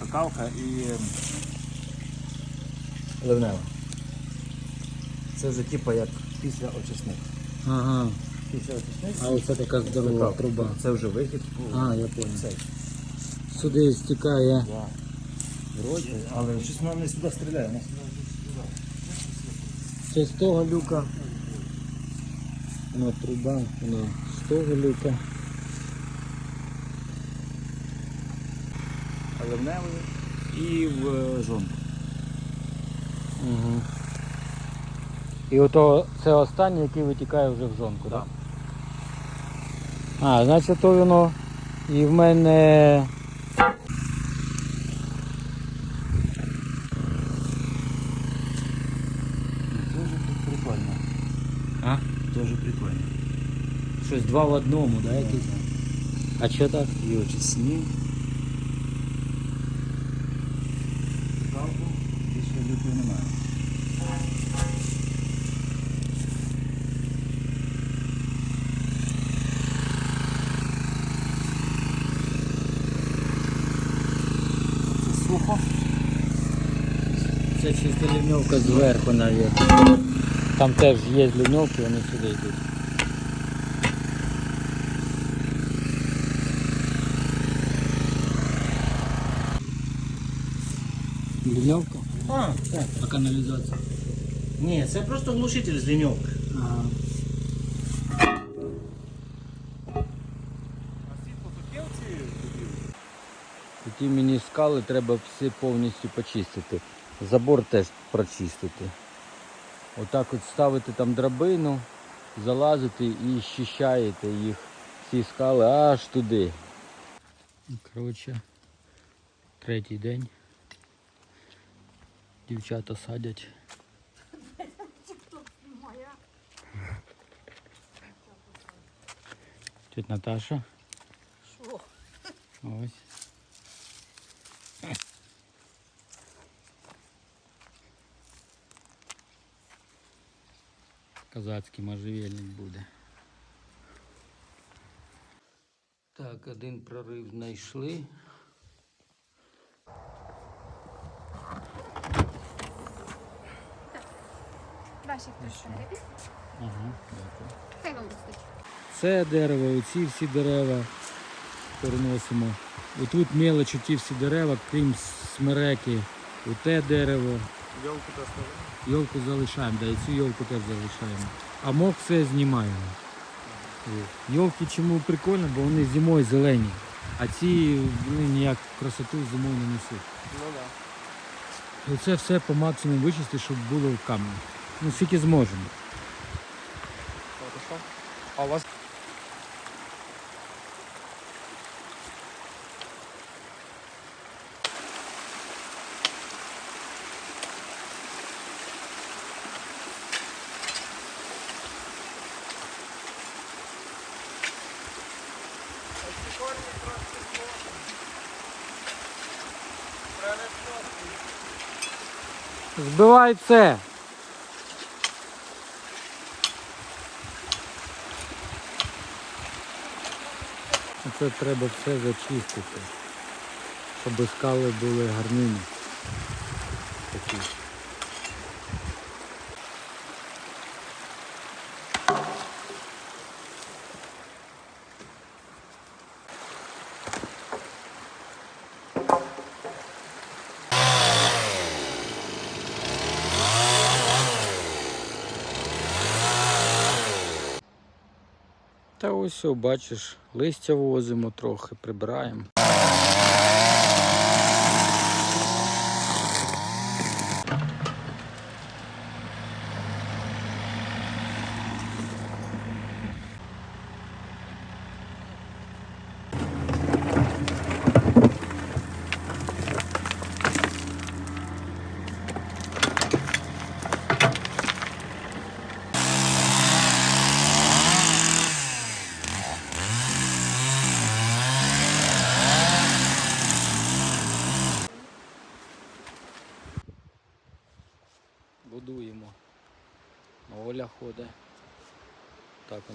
фекалка і Ливнева. Це вже як після очисних. Ага. Після очисних. А оце така здорова фекалка. труба. Це вже вихід. А, я понял. Цей. Сюди стікає. Да. Вроді, але щось вона не сюди стріляє. Сюди Це з того люка. Вона труба, вона з того люка. Ливневою і в е, жонку. Угу. І ото це останнє, який витікає вже в жонку, так? А, значить то воно і в мене. Тут прикольно. А? Це прикольно. Щось два в одному, да, якісь? А що так? І очисні. Фекалку лютої немає. Це сухо. Це чисто ліньовка зверху навіть. Там теж є ліньовки, вони сюди йдуть. Ліньовка? А, так. А каналізація? Ні, це просто глушитель з ліньовки. Ага. Ті мені скали треба всі повністю почистити. Забор теж прочистити. Отак от ставити там драбину, залазити і щищаєте їх, ці скали аж туди. Коротше, третій день. Дівчата садять. Тетя Наташа. Що? Ось. Казацький можжевельник буде. Так, один прорив знайшли. Ваші хтось гривень. Ага, дякую. Хай вам достатньо. Це дерево, оці всі дерева переносимо. Отут мелочі ті всі дерева, крім смереки, оте дерево. Йолку та. Йолку залишаємо, да, і цю йолку теж залишаємо. А мох все знімаємо. Йолки чому прикольно, бо вони зимою зелені, а ці вони ніяк красоту зимою не несуть. Ну да. І це все по максимуму вичисти, щоб було камінь. Ну, скільки зможемо. А у вас Збивай це! Це треба все зачистити, щоб скали були гарними. Такі. Ось, бачиш, листя возимо трохи, прибираємо.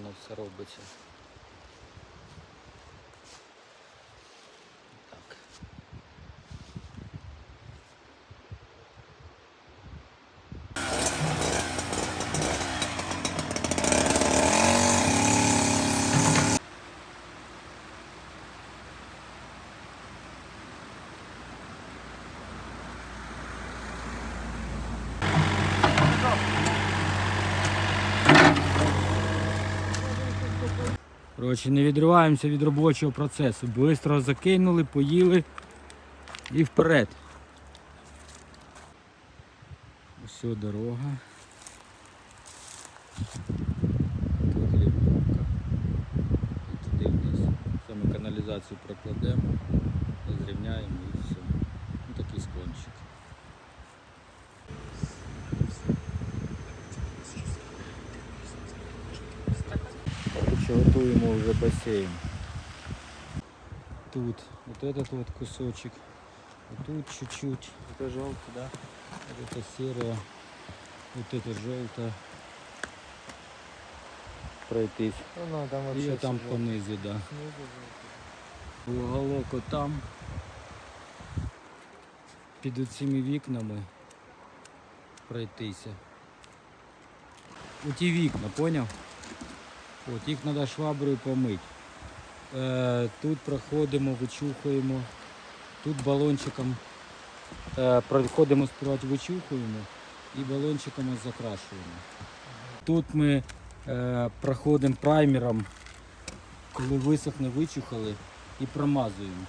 Воно все робиться. Коротше, не відриваємося від робочого процесу. Бистро закинули, поїли і вперед. Ось дорога. Тут лівнівка. І туди вниз. Все каналізацію прокладемо, розрівняємо і все. Ну такий склончик. Короче, готуємо вже басейн. Тут вот этот вот кусочек, вот тут чуть-чуть, Это желтый, да? вот это серое, вот это желтое. Пройтись. Ну, там І вообще там всё понизу, да. желтый. Уголок отам. Під оцими вікнами пройтися. У ті вікна, поняв? От їх треба шваброю помити. Е, тут проходимо, вичухуємо. Тут балончиком е, проходимо спершу вичухуємо і балончиком закрашуємо. Тут ми е, проходимо праймером, коли висохне, вичухали і промазуємо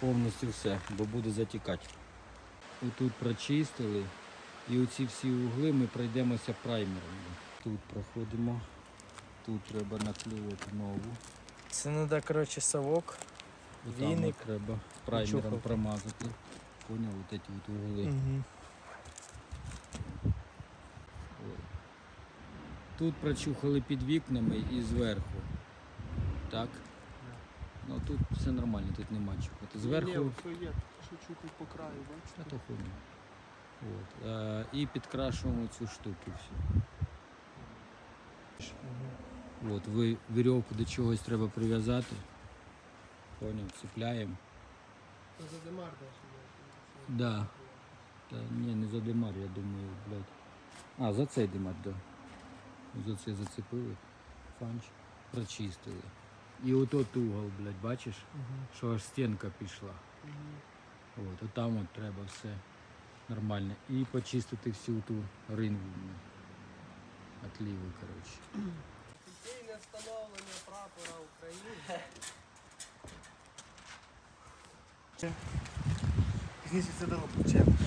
повністю все, бо буде затікати. Отут прочистили і оці всі угли ми пройдемося праймером. Тут проходимо, тут треба наклеювати нову. Це треба, коротше, совок. Отам Віник. треба праймером Вичухав. промазати. Поняв, от ці от угли. Угу. Тут прочухали під вікнами і зверху. Так? Ну тут все нормально, тут нема чухати. Зверху. все є, що чути по краю, бачите? Та то хуйня. От. Е, і підкрашуємо цю штуку всю. От, ви вірьовку до чогось треба прив'язати. Поняв, цепляємо. Да. Та ні, не за димар, я думаю, блядь. А, за цей димар, да. За це зацепили. Фанч. Прочистили. І отот угол, блядь, бачиш, що аж стінка пішла. От, отам от треба все нормально. І почистити всю ту ринву. Отліви, коротше. Встановлення прапора України. Пізніше це дало плечем.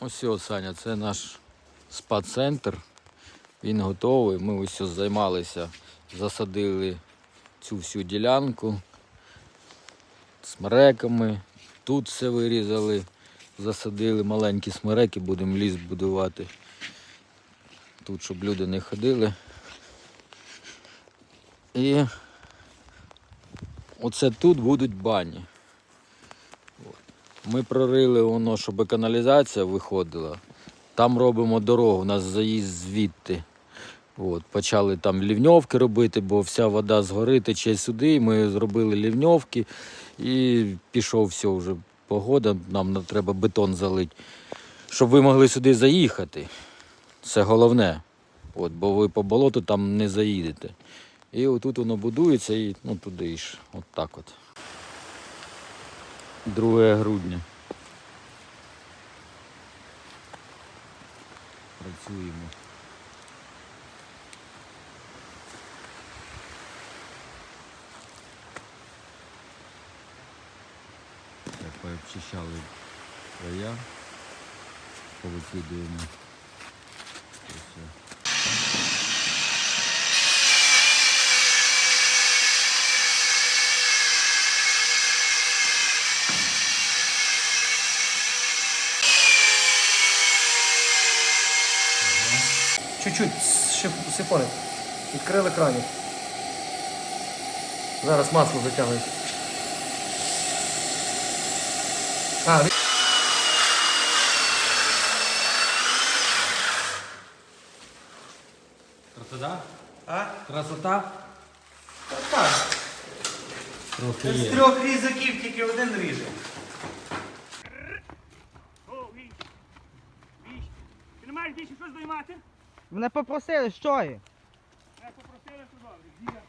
Ось о, Саня, це наш спа-центр. Він готовий. Ми ось ось займалися, засадили цю всю ділянку смереками. Тут все вирізали, засадили маленькі смереки, будемо ліс будувати. Тут, щоб люди не ходили. І оце тут будуть бані. Ми прорили воно, щоб каналізація виходила. Там робимо дорогу, у нас заїзд звідти. От, почали там лівньовки робити, бо вся вода з гори тече сюди. Ми зробили лівньовки і пішов все вже погода, нам треба бетон залити, щоб ви могли сюди заїхати. Це головне. От, бо ви по болоту там не заїдете. І отут воно будується і ну, туди ж. От так от. 2 грудня. Працюємо. Так, пообчищали края, повикидуємо. Чуть-чуть сифонить. Відкрили краник. Зараз масло затягують. Від- Красота? А? Красота? Так. Трохи З є. трьох різаків тільки один ріже. Ти не маєш більше що здоймати? Мене попросили, що є? Я попросили, то добре.